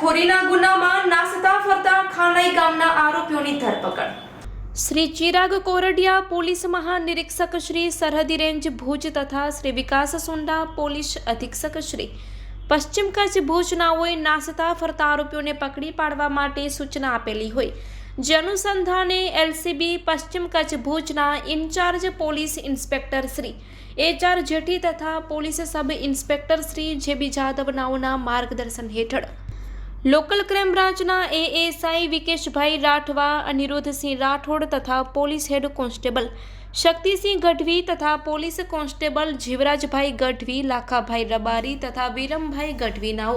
ચોરીના ગુનામાં નાસતા ફરતા ખાનાઈ ગામના આરોપીઓની ધરપકડ. શ્રી ચિરાગ કોરડિયા પોલીસ મહાનિરીક્ષક શ્રી સરહદી રેન્જ ભુજ તથા શ્રી વિકાસ સુંડા પોલીસ અધિક્ષક શ્રી પશ્ચિમ કચ્છ ભુજનાઓએ નાસતા ફરતા આરોપીઓને પકડી પાડવા માટે સૂચના આપેલી હોય. જે અનુસંધાને એલસીબી પશ્ચિમ કચ્છ ભુજના in charge police inspector Shri H R Jethi તથા police sub inspector Shri JB Jadav નાઓના માર્ગદર્શન હેઠળ લોકલ ક્રાઇમ બ્રાન્ચના એએસઆઈ વિકેશભાઈ રાઠવા, અનિરુદ્ધસિંહ રાઠોડ તથા police head constable Shaktisinh Gadhvi તથા પોલીસ કોન્સ્ટેબલ જીવરાજભાઈ ગઢવી, લાખાભાઈ રબારી તથા વિરમભાઈ ગઢવીનાઓ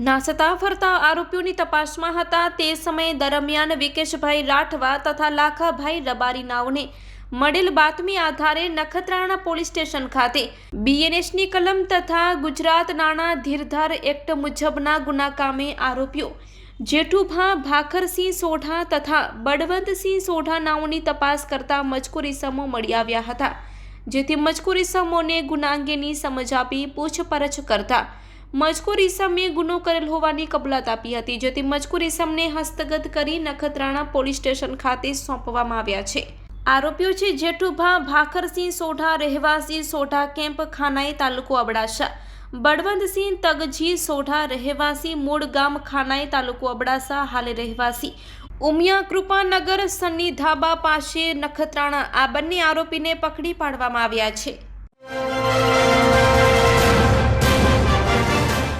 નાસતા ફરતા આરોપીઓની તપાસમાં હતા તે સમય દરમિયાન વિકેશભાઈ રાઠવા તથા લાખાભાઈ રબારી નાઓને મળેલ બાતમી આધારે નખત્રાણા પોલીસ સ્ટેશન ખાતે બીએનએસની કલમ તથા ગુજરાત નાણાં ધીરધાર એક્ટ મુજબના ગુના કામે આરોપીઓ. જેઠુભા, ભાખરસિંહ સોઢા તથા બળવંતસિંહ સોઢા નાઓની તપાસ કરતા મજકૂર ઇસમો મળી આવ્યા હતા, જેથી મજકૂર ઇસમોને ગુના અંગેની સમજ આપી પૂછપરછ કરતા મજકૂર ઇસમે ગુનો કરેલ હોવાની કબૂલાત આપી હતી, જેથી મજકૂર ઇસમને હસ્તગત કરી નખત્રાણા પોલીસ સ્ટેશન ખાતે સોંપવામાં આવ્યા છે. આરોપીઓ છે જેઠુભા ભાખરસિંહ સોઢા, રહેવાસી સોઢા કેમ્પ, ખાનાઈ તાલુકો અબડાસા. બળવંતસિંહ તગજી સોઢા, રહેવાસી મૂળ ગામ, ખાનાઈ તાલુકો અબડાસા. હાલે રહેવાસી. ઉમિયા કૃપાનગર, સન્ની ધાબા પાસે નખત્રાણા. આ બંને આરોપીને પકડી પાડવામાં આવ્યા છે.